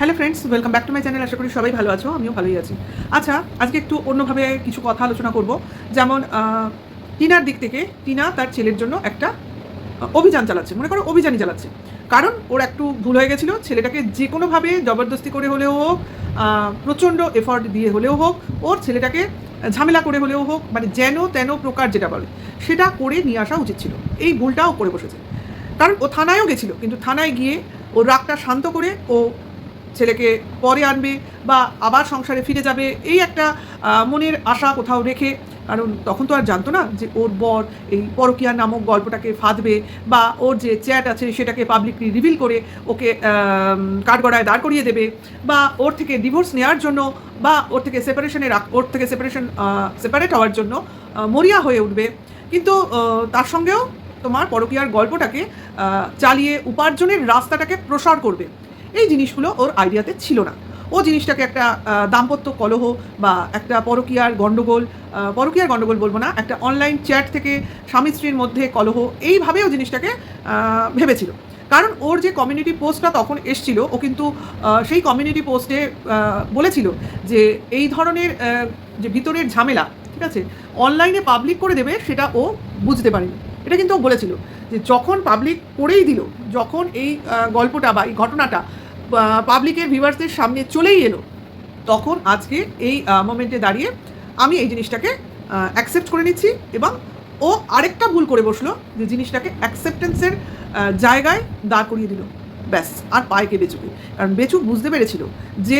Hello friends welcome back to my channel আশা করি সবাই ভালো আছো, আমিও ভালোই আছি। আচ্ছা আজকে একটু অন্যভাবে কিছু কথা আলোচনা করব। যেমন টিনার দিক থেকে টিনা তার ছেলের জন্য একটা অভিযান চালাচ্ছে, মনে করো অভিযানই চালাচ্ছে। কারণ ওর একটু ভুল হয়ে গেছিল, ছেলেটাকে যে কোনোভাবে জবরদস্তি করে হলেও হোক প্রচণ্ড এফর্ট দিয়ে হলেও হোক, ওর ছেলেটাকে ঝামেলা করে হলেও হোক মানে যেন তেন প্রকার যেটা বলে, সেটা করে নিয়ে আসা উচিত ছিল। এই ভুলটাও করে বসেছে। কারণ ও থানায়ও গেছিল, কিন্তু থানায় গিয়ে ওর রাগটা শান্ত করে ও ছেলেকে পরে আনবে বা আবার সংসারে ফিরে যাবে, এই একটা মনের আশা কোথাও রেখে, কারণ তখন তো আর জানতো না যে ওর বর এই পরকিয়া নামক গল্পটাকে ফাঁদবে বা ওর যে চ্যাট আছে সেটাকে পাবলিকলি রিভিল করে ওকে কাঠগড়ায় দাঁড় করিয়ে দেবে বা ওর থেকে ডিভোর্স নেওয়ার জন্য বা ওর থেকে সেপারেশনে ওর থেকে সেপারেশন সেপারেট হওয়ার জন্য মরিয়া হয়ে উঠবে। কিন্তু তার সঙ্গেও তোমার পরকীয়ার গল্পটাকে চালিয়ে উপার্জনের রাস্তাটাকে প্রসার করবে। এই জিনিসগুলো ওর আইডিয়াতে ছিল না। ও জিনিসটাকে একটা দাম্পত্য কলহ বা একটা পরকীয়ার গণ্ডগোল পরকীয়ার গণ্ডগোল বলব না, একটা অনলাইন চ্যাট থেকে স্বামী স্ত্রীর মধ্যে কলহ এইভাবেও জিনিসটাকে ভেবেছিল। কারণ ওর যে কমিউনিটি পোস্টটা তখন এসছিল, ও কিন্তু সেই কমিউনিটি পোস্টে বলেছিল যে এই ধরনের যে ভিতরের ঝামেলা, ঠিক আছে অনলাইনে পাবলিক করে দেবে সেটা ও বুঝতে পারেনি। এটা কিন্তু ও বলেছিল যে যখন পাবলিক করেই দিল, যখন এই গল্পটা বা এই ঘটনাটা পাবলিকের ভিউয়ার্সদের সামনে চলেই এলো। তখন আজকে এই মোমেন্টে দাঁড়িয়ে আমি এই জিনিসটাকে অ্যাকসেপ্ট করে নিচ্ছি এবং ও আরেকটা ভুল করে বসল যে জিনিসটাকে অ্যাকসেপ্টেন্সের জায়গায় দাঁড় করিয়ে দিল। ব্যাস, আর পায় কে বেচুকে কারণ বেচু বুঝতে পেরেছিল যে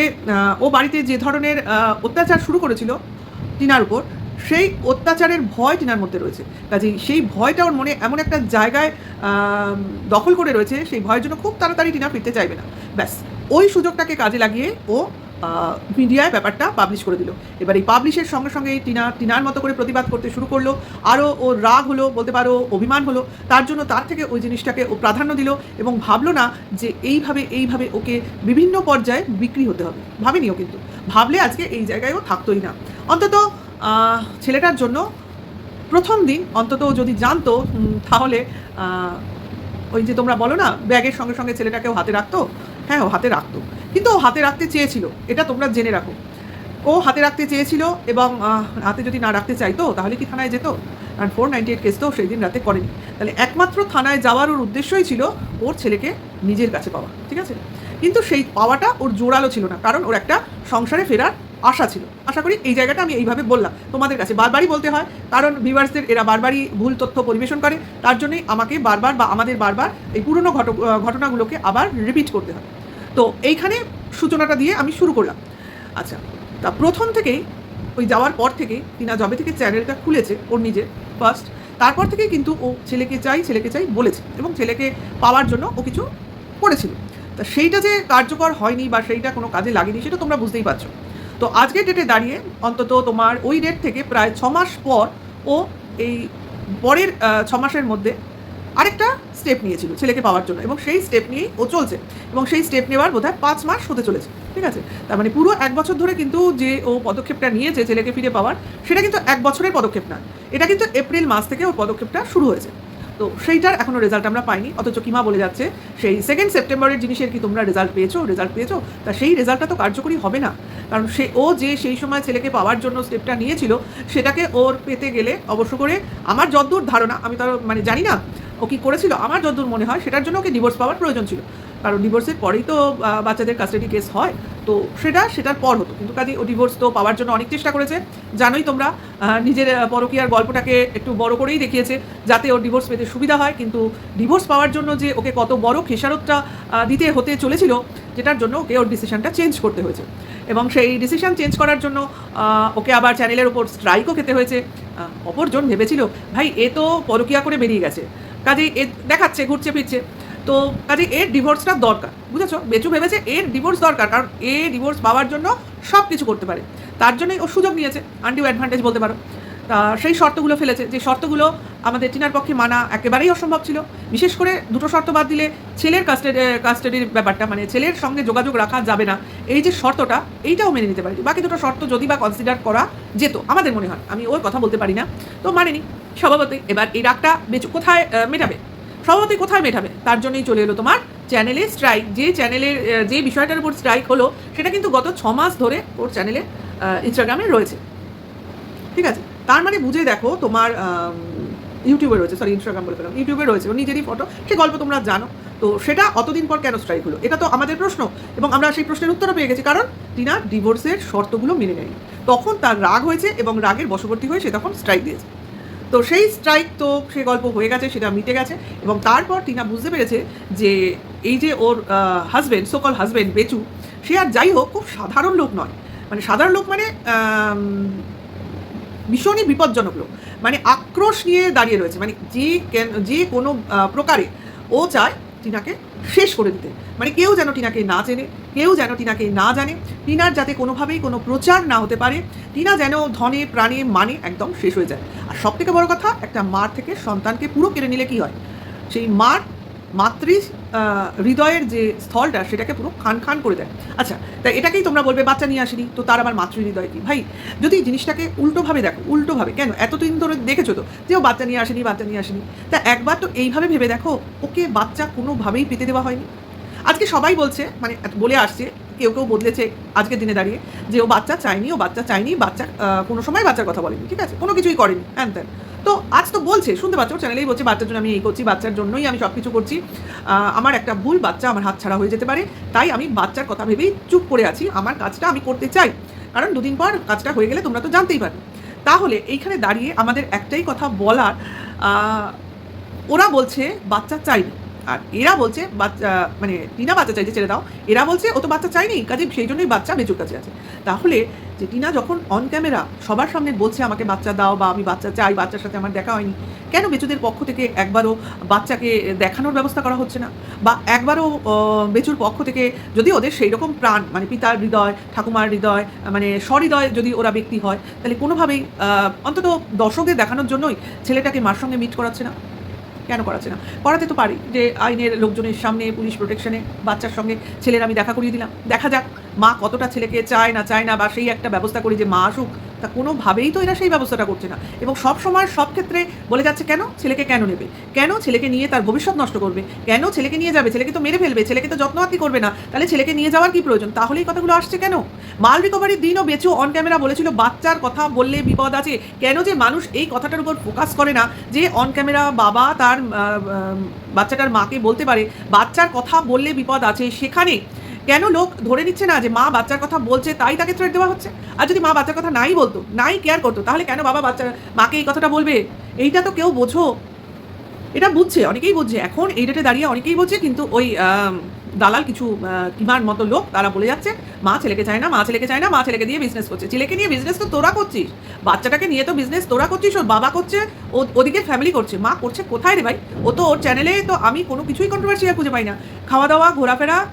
ও বাড়িতে যে ধরনের অত্যাচার শুরু করেছিল টিনার উপর সেই অত্যাচারের ভয় টিনার মধ্যে রয়েছে। কাজেই সেই ভয়টা ওর মনে এমন একটা জায়গায় দখল করে রয়েছে, সেই ভয়ের জন্য খুব তাড়াতাড়ি টিনা ফিরতে চাইবে না। ব্যাস, ওই সুযোগটাকে কাজে লাগিয়ে ও মিডিয়ায় ব্যাপারটা পাবলিশ করে দিল। এবার এই পাবলিশের সঙ্গে সঙ্গে টিনা, টিনার মতো করে প্রতিবাদ করতে শুরু করল। আরও ও রাগ হলো, বলতে পারো, অভিমান হলো। তার জন্য তার থেকে ওই জিনিসটাকে ও প্রাধান্য দিল এবং ভাবলো না যে এইভাবে এইভাবে ওকে বিভিন্ন পর্যায়ে বিক্রি হতে হবে। ভাবেনিও কিন্তু। ভাবলে আজকে এই জায়গায় ও থাকতোই না। অন্তত ছেলেটার জন্য প্রথম দিন অন্তত যদি জানতো তাহলে ওই যে তোমরা বলো না, ব্যাগের সঙ্গে সঙ্গে ছেলেটাকেও হাতে রাখতো? হ্যাঁ ও হাতে রাখতো। কিন্তু ও হাতে রাখতে চেয়েছিল, এটা তোমরা জেনে রাখো। ও হাতে রাখতে চেয়েছিল এবং হাতে যদি না রাখতে চাইতো, তাহলে কি থানায় যেত? কারণ ফোর নাইনটি এইট কেস তো সেই দিন রাতে করেনি। তাহলে একমাত্র থানায় যাওয়ার ওর উদ্দেশ্যই ছিল ওর ছেলেকে নিজের কাছে পাওয়া, ঠিক আছে? কিন্তু সেই পাওয়াটা ওর জোরালো ছিল না, কারণ ওর একটা সংসারে ফেরার আশা ছিল। আশা করি এই জায়গাটা আমি এইভাবে বললাম তোমাদের কাছে। বারবারই বলতে হয়, কারণ ভিউয়ার্সদের এরা বারবারই ভুল তথ্য পরিবেশন করে, তার জন্যই আমাকে বারবার বা আমাদের বারবার এই পুরনো ঘট ঘটনাগুলোকে আবার রিপিট করতে হয়। তো এইখানে সূচনাটা দিয়ে আমি শুরু করলাম। আচ্ছা তা প্রথম থেকেই, ওই যাওয়ার পর থেকে তিনা জবে থেকে চ্যানেলটা খুলেছে, ওর নিজের ফার্স্ট তারপর থেকেই কিন্তু ও ছেলেকে চাই ছেলেকে চাই বলেছে এবং ছেলেকে পাওয়ার জন্য ও কিছু করেছিল। তা সেইটা যে কার্যকর হয়নি বা সেইটা কোনো কাজে লাগেনি, সেটা তোমরা বুঝতেই পারছ। তো আজকের ডেটে দাঁড়িয়ে অন্তত তোমার ওই ডেট থেকে প্রায় ছ মাস পর ও এই পরের ছ মাসের মধ্যে আরেকটা স্টেপ নিয়েছিল ছেলেকে পাওয়ার জন্য এবং সেই স্টেপ নিয়েই ও চলছে এবং সেই স্টেপ নেওয়ার বোধহয় পাঁচ মাস হতে চলেছে, ঠিক আছে? তার মানে পুরো এক বছর ধরে কিন্তু যে ও পদক্ষেপটা নিয়েছে ছেলেকে ফিরে পাওয়ার, সেটা কিন্তু এক বছরের পদক্ষেপ না। এটা কিন্তু এপ্রিল মাস থেকে ওর পদক্ষেপটা শুরু হয়েছে। তো সেইটার এখনও রেজাল্ট আমরা পাইনি, অথচ কিমা বলে যাচ্ছে, সেই সেকেন্ড সেপ্টেম্বরের জিনিসের কি তোমরা রেজাল্ট পেয়েছ? রেজাল্ট পেয়েছ? তা সেই রেজাল্টটা তো কার্যকরী হবে না। কারণ সে, ও যে সেই সময় ছেলেকে পাওয়ার জন্য স্টেপটা নিয়েছিল, সেটাকে ওর পেতে গেলে অবশ্য করে আমার যদ্দূর ধারণা, আমি তো আর মানে জানি না, ও কি করেছিল, আমার যদ্দূর মনে হয় সেটার জন্য ওকে ডিভোর্স পাওয়ার প্রয়োজন ছিল। কারণ ডিভোর্সের পরেই তো বাচ্চাদের কাস্টাডি কেস হয়, তো সেটা, সেটার পর হতো। কিন্তু কাজে ও ডিভোর্স তো পাওয়ার জন্য অনেক চেষ্টা করেছে। জানোই তোমরা নিজের পরকীয়ার গল্পটাকে একটু বড় করেই দেখিয়েছে, যাতে ওর ডিভোর্স পেতে সুবিধা হয়। কিন্তু ডিভোর্স পাওয়ার জন্য যে ওকে কত বড় খেসারতটা দিতে হতে চলেছিল যেটার জন্য ওকে ওর ডিসিশনটা চেঞ্জ করতে হয়েছে। এবং সেই ডিসিশন চেঞ্জ করার জন্য ওকে আবার চ্যানেলের ওপর স্ট্রাইকও খেতে হয়েছে। অপরজন ভেবেছিল, ভাই, এ তো পরকীয়া করে বেরিয়ে গেছে। কাজেই এ দেখাচ্ছে, ঘুরছে, ফিরছে। তো কাজে এর ডিভোর্সটা দরকার, বুঝেছ? বেচু ভেবেছে এর ডিভোর্স দরকার, কারণ এ ডিভোর্স পাওয়ার জন্য সব কিছু করতে পারে। তার জন্যই ও সুযোগ নিয়েছে। আনডিউ অ্যাডভান্টেজ বলতে পারো। সেই শর্তগুলো ফেলেছে, যে শর্তগুলো আমাদের টিনার পক্ষে মানা একেবারেই অসম্ভব ছিল। বিশেষ করে দুটো শর্ত বাদ দিলে ছেলের কাস্টাডি কাস্টাডির ব্যাপারটা মানে ছেলের সঙ্গে যোগাযোগ রাখা যাবে না। এই যে শর্তটা, এইটাও মেনে নিতে পারি বাকি দুটো শর্ত যদি বা কনসিডার করা যেত, আমাদের মনে হয়, আমি ওর কথা বলতে পারি না। তো মানেনি। স্বভাবতই এবার এই রাগটা বেচু কোথায় মেটাবে? স্বভাবতই কোথায় মেটাবে? তার জন্যই চলে এলো তোমার চ্যানেলে স্ট্রাইক যে চ্যানেলের যে বিষয়টার উপর স্ট্রাইক হলো, সেটা কিন্তু গত ছ মাস ধরে ওর চ্যানেলে ইনস্টাগ্রামে রয়েছে। ঠিক আছে? তার মানে বুঝে দেখো তোমার ইউটিউবে রয়েছে সরি ইনস্টাগ্রাম বলে ফেলাম ইউটিউবে রয়েছে ওর নিজেরই ফটো সে গল্প তোমরা জানো। তো সেটা অতদিন পর কেন স্ট্রাইক হলো? এটা তো আমাদের প্রশ্ন, এবং আমরা সেই প্রশ্নের উত্তরও পেয়ে গেছি, কারণ টিনা ডিভোর্সের শর্তগুলো মেনে নেয়নি। তখন তার রাগ হয়েছে এবং রাগের বশবর্তী হয়ে সে তখন স্ট্রাইক দিয়েছে। তো সেই স্ট্রাইক তো, সে গল্প হয়ে গেছে, সেটা মিটে গেছে, এবং তারপর টিনা বুঝতে পেরেছে যে এই যে ওর হাজবেন্ড সোকল হাজবেন্ড বেচু, সে আর যাই হোক, খুব সাধারণ লোক নয়। মানে সাধারণ লোক মানে ভীষণই বিপজ্জনক লোক। মানে আক্রোশ নিয়ে দাঁড়িয়ে রয়েছে। মানে যে কেন- যে কোনো প্রকারে ও চায় টিনাকে শেষ করে দিতে। মানে কেউ যেন টিনাকে না চেনে, কেউ যেন টিনাকে না জানে। টিনার যাতে কোনোভাবেই কোনো প্রচার না হতে পারে, টিনা যেন ধনে প্রাণে মানে একদম শেষ হয়ে যায়। আর সব থেকে বড় কথা, একটা মার থেকে সন্তানকে পুরো কেড়ে নিলে কি হয়? সেই মার মাতৃ হৃদয়ের যে স্থলটা সেটাকে পুরো খান খান করে দেয়। আচ্ছা তাই এটাকেই তোমরা বলবে, বাচ্চা নিয়ে আসিনি, তো তার আবার মাতৃ হৃদয় কি? ভাই, যদি জিনিসটাকে উল্টোভাবে দেখো, উল্টোভাবে, কেন? এতদিন ধরে দেখেছ তো যে ও বাচ্চা নিয়ে আসেনি, বাচ্চা নিয়ে আসেনি। তা একবার তো এইভাবে ভেবে দেখো, ওকে বাচ্চা কোনোভাবেই পেতে দেওয়া হয়নি। আজকে সবাই বলছে মানে বলে আসছে, কেউ কেউ বদলেছে আজকের দিনে দাঁড়িয়ে, যে ও বাচ্চা চায়নি, ও বাচ্চা চায়নি, বাচ্চা কোনো সময় বাচ্চার কথা বলেনি, ঠিক আছে? কোনো কিছুই করেনি, হ্যান ত্যান। তো আজ তো বলছে, শুনতে পাচ্ছ চ্যানেলেই বলছে, বাচ্চার জন্য আমি এই করছি, বাচ্চার জন্যই আমি সব কিছু করছি আমার একটা ভুল বাচ্চা আমার হাত ছাড়া হয়ে যেতে পারে, তাই আমি বাচ্চার কথা ভেবেই চুপ করে আছি, আমার কাজটা আমি করতে চাই। কারণ দুদিন পর কাজটা হয়ে গেলে তোমরা তো জানতেই পারো। তাহলে এইখানে দাঁড়িয়ে আমাদের একটাই কথা বলার ওরা বলছে, বাচ্চা চাইনি আর এরা বলছে বাচ্চা মানে টিনা বাচ্চা চাইছে, ছেড়ে দাও। এরা বলছে, ও তো বাচ্চা চাইনি কাজে সেই জন্যই বাচ্চা বেচুর কাছে আছে। তাহলে যে টিনা যখন অন ক্যামেরা সবার সামনে বলছে, আমাকে বাচ্চা দাও বা আমি বাচ্চা চাই, বাচ্চার সাথে আমার দেখা হয়নি, কেন বেচুদের পক্ষ থেকে একবারও বাচ্চাকে দেখানোর ব্যবস্থা করা হচ্ছে না? বা একবারও বেচুর পক্ষ থেকে যদি ওদের সেই রকম প্রাণ মানে পিতার হৃদয়, ঠাকুমার হৃদয় মানে সহৃদয় যদি ওরা ব্যক্তি হয়, তাহলে কোনোভাবেই অন্তত দর্শকদের দেখানোর জন্যই ছেলেটাকে মার সঙ্গে মিট করাচ্ছে না। কেন করাচ্ছে না? করাতে তো পারি যে আইনের লোকজনের সামনে, পুলিশ প্রোটেকশনে বাচ্চার সঙ্গে ছেলের আমি দেখা করিয়ে দিলাম। দেখা যাক। মা কতটা ছেলেকে চায় না চায় না বা সেই একটা ব্যবস্থা করি যে মা আসুক, তা কোনোভাবেই তো এরা সেই ব্যবস্থাটা করছে না। এবং সব সময় সব ক্ষেত্রে বলে যাচ্ছে, কেন ছেলেকে কেন নেবে? কেন ছেলেকে নিয়ে তার ভবিষ্যৎ নষ্ট করবে? কেন ছেলেকে নিয়ে যাবে? ছেলেকে তো মেরে ফেলবে, ছেলেকে তো যত্ন আত্মি করবে না। তাহলে ছেলেকে নিয়ে যাওয়ার কি প্রয়োজন? তাহলে এই কথাগুলো আসছে কেন? মাল রিকভারির দিনও বেচু অন ক্যামেরা বলেছিল, বাচ্চার কথা বললে বিপদ আছে। কেন যে মানুষ এই কথাটার উপর ফোকাস করে না যে অন ক্যামেরা বাবা তার বাচ্চাটার মাকে বলতে পারে, বাচ্চার কথা বললে বিপদ আছে সেখানে কেন লোক ধরে নিচ্ছে না যে মা বাচ্চার কথা বলছে, তাই তাকে থ্রেট দেওয়া হচ্ছে? আর যদি মা বাচ্চার কথা নাই বলতো, নাই কেয়ার করতো, তাহলে কেন বাবা বাচ্চা, মাকে এই কথাটা বলবে? এইটা তো কেউ বোঝো। এটা বুঝছে, অনেকেই বুঝছে। এখন এই ডেটে দাঁড়িয়ে অনেকেই বুঝছে কিন্তু ওই দালাল কিছু কিমার মতো লোক তারা বলে যাচ্ছে, মা ছেলেকে চায় না, মা ছেলেকে চায় না, মা ছেলেকে দিয়ে বিজনেস করছে। ছেলেকে নিয়ে বিজনেস তো তোরা করছিস। বাচ্চাটাকে নিয়ে তো বিজনেস তোরা করছিস, ওর বাবা করছে, ও- ওদিকে ফ্যামিলি করছে। মা করছে কোথায় রে ভাই? ও তো ওর চ্যানেলে তো আমি কোনো কিছুই কন্ট্রোভার্সিয়াল খুঁজে পাই না। খাওয়া দাওয়া, ঘোরাফেরা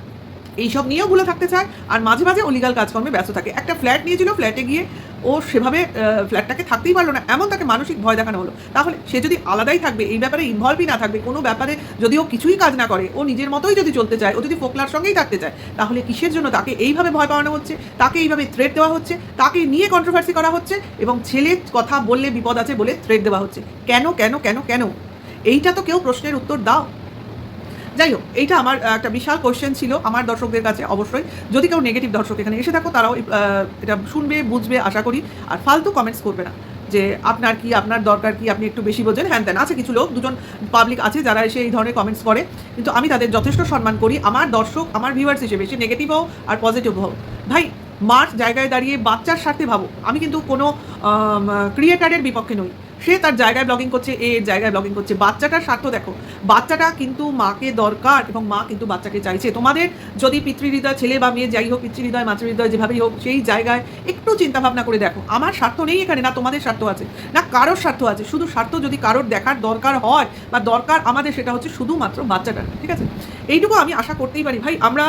এইসব নিয়েও ভুলে থাকতে চায়। আর মাঝে মাঝে ও লিগাল কাজকর্মে ব্যস্ত থাকে। একটা ফ্ল্যাট নিয়েছিল ফ্ল্যাটে গিয়ে ও সেভাবে ফ্ল্যাটটাকে থাকতেই পারল না। এমন তাকে মানসিক ভয় দেখানো হলো। তাহলে সে যদি আলাদাই থাকবে, এই ব্যাপারে ইনভলভই না থাকবে, কোনো ব্যাপারে যদি ও কিছুই কাজ না করে, ও নিজের মতোই যদি চলতে চায়, ও যদি ফোকলার সঙ্গেই থাকতে চায়, তাহলে কিসের জন্য তাকে এইভাবে ভয় পাওয়ানো হচ্ছে? তাকে এইভাবে থ্রেট দেওয়া হচ্ছে? তাকে নিয়ে কন্ট্রোভার্সি করা হচ্ছে? এবং ছেলের কথা বললে বিপদ আছে বলে থ্রেট দেওয়া হচ্ছে? কেন কেন কেন কেন? এইটা তো কেউ প্রশ্নের উত্তর দাও। যাই হোক এইটা আমার একটা বিশাল কোয়েশ্চেন ছিল আমার দর্শকদের কাছে, অবশ্যই। যদি কেউ নেগেটিভ দর্শক এখানে এসে থাকো, তারাও এটা শুনবে, বুঝবে, আশা করি। আর ফালতু কমেন্টস করবে না, যে আপনার কি, আপনার দরকার কি, আপনি একটু বেশি বোঝেন। হ্যান ত্যান, আছে কিছু লোক, দুজন পাবলিক আছে যারা এসে এই ধরনের কমেন্টস করে। কিন্তু আমি তাদের যথেষ্ট সম্মান করি। আমার দর্শক, আমার ভিউয়ার্স হিসেবে, সে নেগেটিভ হোক আর পজিটিভ হোক। ভাই মার জায়গায় দাঁড়িয়ে বাচ্চার স্বার্থে ভাবো। আমি কিন্তু কোনো ক্রিয়েটারের বিপক্ষে নই। সে তার জায়গায় ব্লগিং করছে, এ এর জায়গায় ব্লগিং করছে। বাচ্চাটার স্বার্থ দেখো, বাচ্চাটা কিন্তু মাকে দরকার এবং মা কিন্তু বাচ্চাকে চাইছে। তোমাদের যদি পিতৃহৃদয়, ছেলে বা মেয়ে যাই হোক, পিতৃহৃদয়, মাতৃহৃদয় যেভাবেই হোক, সেই জায়গায় একটু চিন্তা ভাবনা করে দেখো। আমার স্বার্থ নেই এখানে, না তোমাদের স্বার্থ আছে, না কারোর স্বার্থ আছে। শুধু স্বার্থ যদি কারোর দেখার দরকার হয় বা দরকার আমাদের, সেটা হচ্ছে শুধুমাত্র বাচ্চাটার, ঠিক আছে? এইটুকু আমি আশা করতেই পারি। ভাই, আমরা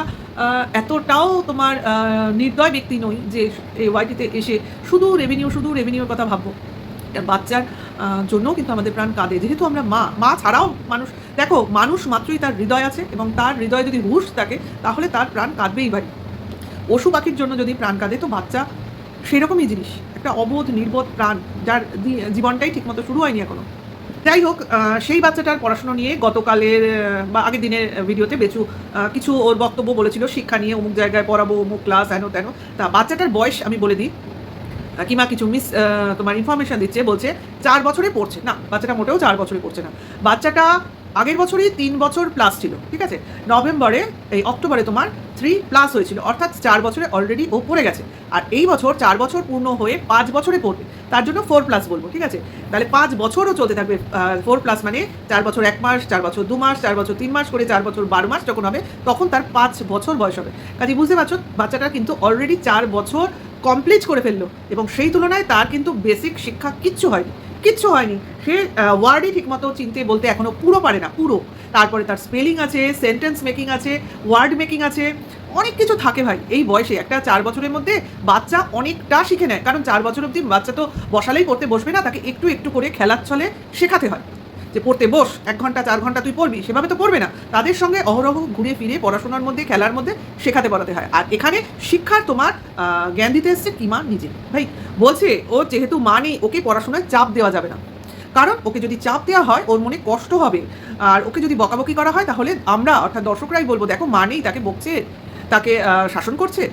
এতটাও তোমার নির্দয় ব্যক্তি নই যে ওয়াইটিতে এসে শুধু রেভিনিউ শুধু রেভিনিউর কথা ভাববো। একটা বাচ্চার জন্যও কিন্তু আমাদের প্রাণ কাঁদে। যেহেতু আমরা মা মা ছাড়াও মানুষ। দেখো, মানুষ মাত্রই তার হৃদয় আছে এবং তার হৃদয় যদি হুশ থাকে, তাহলে তার প্রাণ কাঁদবেই ভাই। পশু পাখির জন্য যদি প্রাণ কাঁদে, তো বাচ্চা সেরকমই জিনিস। একটা অবোধ, নির্বোধ প্রাণ যার জীবনটাই ঠিকমতো শুরু হয়নি এখনও। যাই হোক সেই বাচ্চাটার পড়াশুনো নিয়ে গতকালের বা আগের দিনের ভিডিওতে বেচু কিছু ওর বক্তব্য বলেছিল, শিক্ষা নিয়ে অমুক জায়গায় পড়াবো, অমুক ক্লাস হেন তেন তা বাচ্চাটার বয়স আমি বলে দিই কিংবা কিছু মিস তোমার ইনফরমেশন দিচ্ছে, বলছে, চার বছরে পড়ছে। না, বাচ্চাটা মোটেও চার বছরে পড়ছে না। বাচ্চাটা আগের বছরই তিন বছর প্লাস ছিল, ঠিক আছে? নভেম্বরে, এই অক্টোবরে তোমার থ্রি প্লাস হয়েছিল, অর্থাৎ চার বছরে অলরেডি ও পড়ে গেছে। আর এই বছর চার বছর পূর্ণ হয়ে পাঁচ বছরে পড়বে। তার জন্য ফোর প্লাস বলব, ঠিক আছে? তাহলে পাঁচ বছরও চলতে থাকবে ফোর প্লাস মানে চার বছর এক মাস, চার বছর দু মাস, চার বছর তিন মাস করে চার বছর বারো মাস যখন হবে, তখন তার পাঁচ বছর বয়স হবে। কাজে বুঝতে পারছ, বাচ্চাটা কিন্তু অলরেডি চার বছর কমপ্লিট করে ফেলল। এবং সেই তুলনায় তার কিন্তু বেসিক শিক্ষা কিচ্ছু হয়নি। কিচ্ছু হয়নি। সে ওয়ার্ডই ঠিকমতো চিনতে বলতে এখনও পুরো পারে না, পুরো। তারপরে তার স্পেলিং আছে সেন্টেন্স মেকিং আছে ওয়ার্ড মেকিং আছে, অনেক কিছু থাকে ভাই। এই বয়সে একটা চার বছরের মধ্যে বাচ্চা অনেকটা শিখে নেয়। কারণ চার বছর অবধি বাচ্চা তো বসালেই পড়তে বসবে না, তাকে একটু একটু করে খেলার ছলে শেখাতে হয়। যে পড়তে বস, এক ঘণ্টা, চার ঘণ্টা তুই পড়বি, সেভাবে তো পড়বে না। তাদের সঙ্গে অহরহ ঘুরে ফিরে পড়াশোনার মধ্যে, খেলার মধ্যে শেখাতে পড়াতে হয়। আর এখানে শিক্ষার তোমার জ্ঞান দিতে এসছে কি মা নিজে। ভাই, বলছে, ও যেহেতু মা নেই, ওকে পড়াশোনায় চাপ দেওয়া যাবে না। কারণ ওকে যদি চাপ দেওয়া হয়, ওর মনে কষ্ট হবে। আর ওকে যদি বকাবকি করা হয়, তাহলে আমরা, অর্থাৎ দর্শকরাই বলব, দেখো, মা নেই, তাকে বকছে, তাকে শাসন করছে?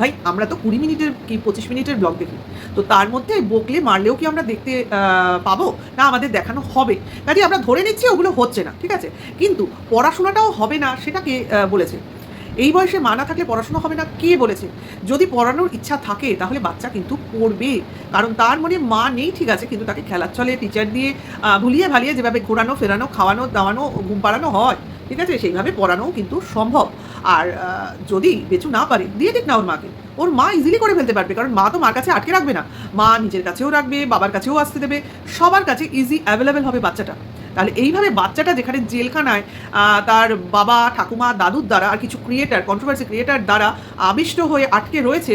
ভাই, আমরা তো কুড়ি মিনিটের কি, পঁচিশ মিনিটের ব্লগ দেখি। তো তার মধ্যে বকলে, মারলেও কি আমরা দেখতে পাবো? না আমাদের দেখানো হবে। কাজে আমরা ধরে নিচ্ছি ওগুলো হচ্ছে না, ঠিক আছে? কিন্তু পড়াশোনাটাও হবে না, সেটা কে বলেছে? এই বয়সে মা না থাকলে পড়াশোনা হবে না, কে বলেছে? যদি পড়ানোর ইচ্ছা থাকে, তাহলে বাচ্চা কিন্তু পড়বে। কারণ তার মনে মা নেই, ঠিক আছে? কিন্তু তাকে খেলার চলে টিচার দিয়ে ভুলিয়ে ভালিয়ে যেভাবে ঘোরানো, ফেরানো, খাওয়ানো, দাওয়ানো, ঘুম পাড়ানো হয় ঠিক আছে? সেইভাবে পড়ানোও কিন্তু সম্ভব। আর যদি বেচু না পারে, দিয়ে দিক না ওর মাকে। ওর মা ইজিলি করে ফেলতে পারবে, কারণ মা তো মার কাছে আটকে রাখবে না। মা নিজের কাছেও রাখবে, বাবার কাছেও আসতে দেবে। সবার কাছে ইজি অ্যাভেলেবেল হবে বাচ্চাটা। তাহলে এইভাবে বাচ্চাটা যেখানে জেলখানায় তার বাবা, ঠাকুমা, দাদুর দ্বারা আর কিছু ক্রিয়েটার কন্ট্রোভার্সি ক্রিয়েটার দ্বারা আবিষ্ট হয়ে আটকে রয়েছে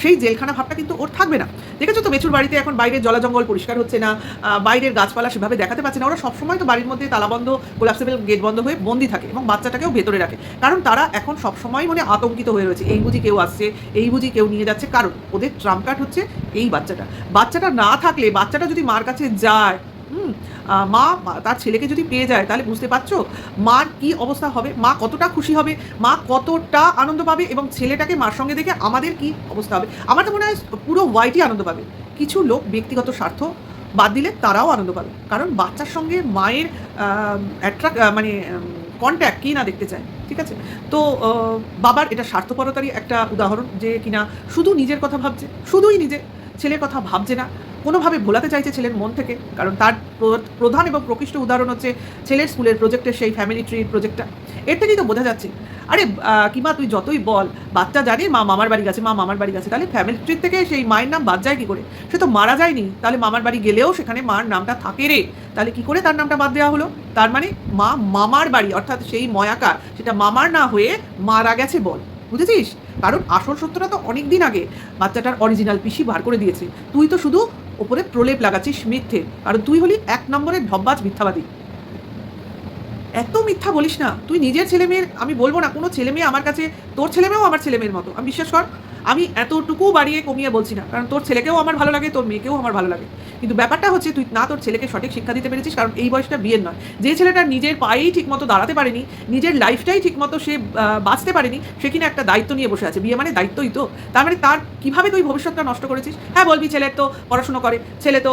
সেই জেলখানা ভাবটা কিন্তু ওর থাকবে না। দেখেছ তো মেচুর বাড়িতে এখন বাইরের জলা জঙ্গল পরিষ্কার হচ্ছে না বাইরের গাছপালা সেভাবে দেখাতে পাচ্ছে না। ওরা সবসময় তো বাড়ির মধ্যে তালাবন্ধ কোলাপসেবল গেট বন্ধ হয়ে বন্দি থাকে এবং বাচ্চাটাকেও ভেতরে রাখে। কারণ তারা এখন সবসময় মানে আতঙ্কিত হয়ে রয়েছে, এই বুঝি কেউ আসছে, এই বুঝি কেউ নিয়ে যাচ্ছে। কারণ ওদের ট্রাম্প কার্ড হচ্ছে এই বাচ্চাটা। বাচ্চাটা না থাকলে, বাচ্চাটা যদি মার কাছে যায় মা তার ছেলেকে যদি পেয়ে যায়, তাহলে বুঝতে পারছ? মার কি অবস্থা হবে? মা কতটা খুশি হবে? মা কতটা আনন্দ পাবে? এবং ছেলেটাকে মার সঙ্গে দেখে আমাদের কি অবস্থা হবে? আমার তো মনে হয় পুরো ওয়াইটি আনন্দ পাবে। কিছু লোক ব্যক্তিগত স্বার্থ বাদ দিলে তারাও আনন্দ পাবে। কারণ বাচ্চার সঙ্গে মায়ের অ্যাট্রাক্ট মানে কন্ট্যাক্ট কি না দেখতে চায়, ঠিক আছে? তো বাবার এটা স্বার্থপরতারই একটা উদাহরণ যে কিনা শুধু নিজের কথা ভাবছে, শুধুই নিজে, ছেলের কথা ভাবছে না। কোনোভাবে ভোলাতে চাইছে ছেলের মন থেকে, কারণ তার প্র- প্রধান এবং প্রকৃষ্ট উদাহরণ হচ্ছে ছেলের স্কুলের প্রজেক্টের সেই ফ্যামিলি ট্রি প্রজেক্টটা এর থেকেই তো বোঝা যাচ্ছে। আরে কিংবা তুই যতই বল, বাচ্চা জানে মা মামার বাড়ি গেছে, মা মামার বাড়ি গেছে, তাহলে ফ্যামিলি ট্রি থেকে সেই মায়ের নাম বাদ যায় কি করে? সে তো মারা যায়নি, তাহলে মামার বাড়ি গেলেও সেখানে মার নামটা থাকে রে। তাহলে কি করে তার নামটা বাদ দেওয়া হলো? তার মানে মা মামার বাড়ি, অর্থাৎ সেই ময়াকার সেটা মামার না হয়ে মারা গেছে বল। বুঝেছিস? কারণ আসল সত্যটা তো অনেক দিন আগে বাচ্চাটার অরিজিনাল পিসি বার করে দিয়েছে। তুই তো শুধু ওপরে প্রলেপ লাগাচ্ছিস মিথ্যে, আর তুই হলি এক নম্বরের ঢব্বাজ মিথ্যাবাদী। এত মিথ্যা বলিস না, তুই নিজের ছেলে মেয়ের, আমি বলব না, কোনো ছেলে মেয়ে আমার কাছে, তোর ছেলে মেয়েও আমার ছেলে মেয়ের মতো। আমি বিশ্বাস কর, আমি এতটুকু বাড়িয়ে কমিয়ে বলছি না, কারণ তোর ছেলেকেও আমার ভালো লাগে, তোর মেয়েকেও আমার ভালো লাগে। কিন্তু ব্যাপারটা হচ্ছে তুই না তোর ছেলেকে সঠিক শিক্ষা দিতে পেরেছিস, কারণ এই বয়সটা বিয়ের নয়। যে ছেলেটা নিজের পায়েই ঠিকমতো দাঁড়াতে পারেনি, নিজের লাইফটাই ঠিকমতো সে বাঁচতে পারেনি, সে কিনা একটা দায়িত্ব নিয়ে বসে আছে। বিয়ে মানে দায়িত্বই তো। তার মানে তার কীভাবে তুই ভবিষ্যৎটা নষ্ট করেছিস? হ্যাঁ বলবি ছেলের তো পড়াশুনো করে, ছেলে তো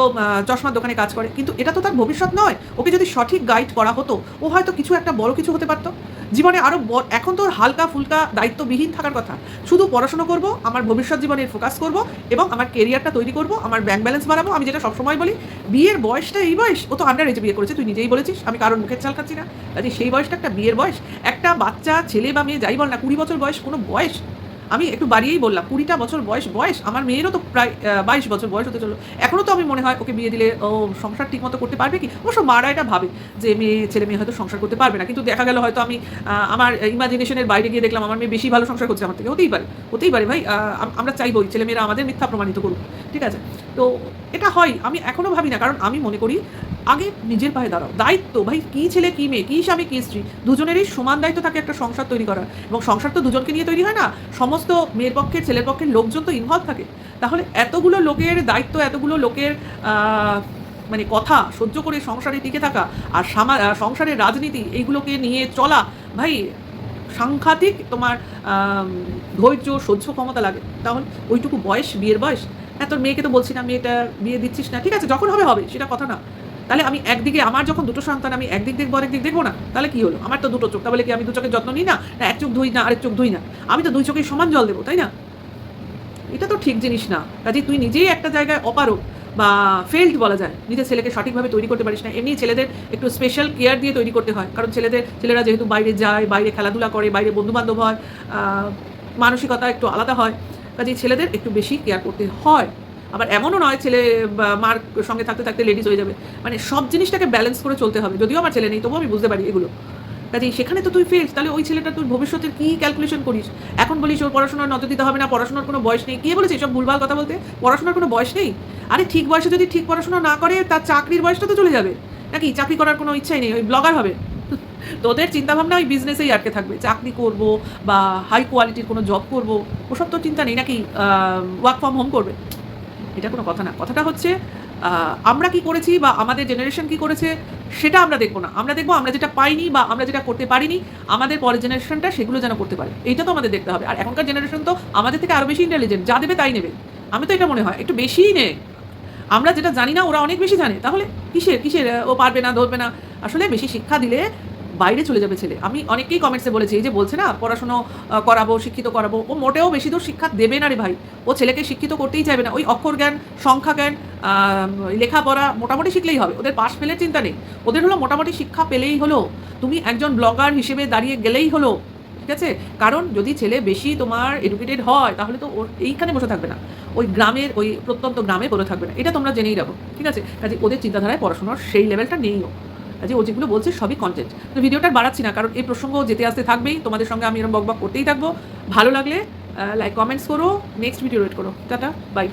চশমার দোকানে কাজ করে, কিন্তু এটা তো তার ভবিষ্যৎ নয়। ওকে যদি সঠিক গাইড করা হতো, ও হয়তো কিছু একটা বড় কিছু হতে পারতো। জীবনে আরও এখন তোর হালকা ফুলকা দায়িত্ববিহীন থাকার কথা। শুধু পড়াশোনা করব, আমার ভবিষ্যৎ জীবনের ফোকাস করব, এবং আমার কেরিয়ারটা তৈরি করব, আমার ব্যাংক ব্যালেন্স বাড়াবো, আমি যেটা সবসময় বলি, বিয়ের বয়সটা এই বয়স, ও তো আন্ডার এজে বিয়ে করেছে, তুই নিজেই বলেছিস, আমি কারণ মুখের চাল খাচ্ছি না। কাজে সেই বয়সটা একটা বিয়ের বয়স, একটা বাচ্চা, ছেলে বা মেয়ে, যাই বল না, কুড়ি বছর বয়স কোনো বয়স। আমি একটু বাড়িয়েই বললাম, কুড়িটা বছর বয়স বয়স, আমার মেয়েরও তো প্রায় বাইশ বছর বয়স হতে চলো এখনও তো আমি মনে হয় ওকে বিয়ে দিলে ও সংসার ঠিকমতো করতে পারবে কি? অবশ্য মারা এটা ভাবে যে মেয়ে, ছেলে, মেয়ে হয়তো সংসার করতে পারবে না। কিন্তু দেখা গেল হয়তো আমি আমার ইমাজিনেশনের বাইরে গিয়ে দেখলাম, আমার মেয়ে বেশি ভালো সংসার করছে আমার থেকে। হতেই পারে হতেই পারে ভাই আমরা চাইবই ছেলেমেয়েরা আমাদের মিথ্যা প্রমাণিত করুক, ঠিক আছে? তো এটা হয়, আমি এখনও ভাবি না, কারণ আমি মনে করি আগে নিজের পায়ে দাঁড়াও। দায়িত্ব, ভাই, কি ছেলে, কি মেয়ে, কি স্বামী, কি স্ত্রী, দুজনেরই সমান দায়িত্ব থাকে একটা সংসার তৈরি করার। এবং সংসার তো দুজনকে নিয়ে তৈরি হয় না, সমস্ত মেয়ের পক্ষের, ছেলের পক্ষের লোকজন তো ইনভলভ থাকে। তাহলে এতগুলো লোকের দায়িত্ব, এতগুলো লোকের মানে কথা সহ্য করে সংসারে টিকে থাকা আর সংসারের রাজনীতি এইগুলোকে নিয়ে চলা, ভাই, সাংঘাতিক তোমার ধৈর্য, সহ্য ক্ষমতা লাগে। তাহলে ওইটুকু বয়স, বিয়ের বয়স হ্যাঁ তোর মেয়েকে তো বলছি না মেয়েটা বিয়ে দিচ্ছিস না। ঠিক আছে, যখন হবে হবে, সেটা কথা না। তাহলে আমি একদিকে, আমার যখন দুটো সন্তান, আমি একদিক দেখব আরেকদিক দেখব না, তাহলে কি হলো? আমার তো দুটো চোখ, তাহলে কি আমি দু চোখের যত্ন নিই না? না, এক চোখ ধুই না, আরেক চোখ ধুই না। আমি তো দুই চোখেই সমান জল দেবো, তাই না? এটা তো ঠিক জিনিস না। কাজে তুই নিজেই একটা জায়গায় অপারক বা ফেল্ড বলা যায়। নিজের ছেলেকে সঠিকভাবে তৈরি করতে পারিস না। এমনি ছেলেদের একটু স্পেশাল কেয়ার দিয়ে তৈরি করতে হয়। কারণ ছেলেদের, ছেলেরা যেহেতু বাইরে যায়, বাইরে খেলাধুলা করে, বাইরে বন্ধুবান্ধব হয় মানসিকতা একটু আলাদা হয়। কাজে ছেলেদের একটু বেশি কেয়ার করতে হয়। আবার এমনও নয় ছেলে মার সঙ্গে থাকতে থাকতে লেডিস হয়ে যাবে। মানে সব জিনিসটাকে ব্যালেন্স করে চলতে হবে। যদিও আমার ছেলে নেই, তবুও আমি বুঝতে পারি এগুলো। কাজেই সেখানে তো তুই ফেলস তাহলে ওই ছেলেটা তুই ভবিষ্যতের কী ক্যালকুলেশন করিস? এখন বলিস ওর পড়াশোনার নজর দিতে হবে না, পড়াশোনার কোনো বয়স নেই। কে বলেছে সব ভুলভাল কথা বলতে? পড়াশোনার কোনো বয়স নেই? আরে ঠিক বয়সে যদি ঠিক পড়াশোনা না করে, তার চাকরির বয়সটা তো চলে যাবে। নাকি চাকরি করার কোনো ইচ্ছাই নেই? ওই ব্লগার হবে। তোদের চিন্তাভাবনা ওই বিজনেসেই আটকে থাকবে। চাকরি করব বা হাই কোয়ালিটির কোনো জব করব, ওসব তো চিন্তা নেই নাকি ওয়ার্ক ফ্রম হোম করবে? এটা কোনো কথা না। কথাটা হচ্ছে আমরা কি করেছি বা আমাদের জেনারেশন কি করেছে, সেটা আমরা দেখব না। আমরা দেখব আমরা যেটা পাইনি বা আমরা যেটা করতে পারিনি, আমাদের পরের জেনারেশনটা সেগুলো যেন করতে পারে। এইটা তো আমাদের দেখতে হবে। আর এখনকার জেনারেশন তো আমাদের থেকে আরও বেশি ইন্টেলিজেন্ট যা দেবে তাই নেবে। আমি তো এটা মনে হয়, একটু বেশিই নে। আমরা যেটা জানি না, ওরা অনেক বেশি জানে। তাহলে কিসের কিসের? ও পারবে না, ধরবে না। আসলে বেশি শিক্ষা দিলে বাইরে চলে যাবে ছেলে। আমি অনেকেই কমেন্টসে বলেছি, এই যে বলছে না, পড়াশুনো করাবো, শিক্ষিত করাবো, ও মোটেও বেশি দূর শিক্ষা দেবে না রে ভাই। ও ছেলেকে শিক্ষিত করতেই চাইবে না। ওই অক্ষর জ্ঞান, সংখ্যা জ্ঞান লেখাপড়া মোটামুটি শিখলেই হবে। ওদের পাশ ফেলে চিন্তা নেই। ওদের হলো মোটামুটি শিক্ষা পেলেই হলো। তুমি একজন ব্লগার হিসেবে দাঁড়িয়ে গেলেই হলো। ঠিক আছে? কারণ যদি ছেলে বেশি তোমার এডুকেটেড হয়, তাহলে তো ওর এইখানে বসে থাকবে না। ওই গ্রামের, ওই প্রত্যন্ত গ্রামে পড়ে থাকবে না। এটা তোমরা জেনেই রাখো। ঠিক আছে? কাজে ওদের চিন্তাধারায় পড়াশোনার সেই লেভেলটা নেইও। কাজে ও যেগুলো বলছে সবই কন্টেন্ট তো ভিডিওটা বাড়াচ্ছি না, কারণ এই প্রসঙ্গ যেতে আসতে থাকবেই। তোমাদের সঙ্গে আমি এরকম বক বক করতেই থাকব। ভালো লাগলে লাইক কমেন্টস করো। নেক্সট ভিডিও রেড করো। Tata bye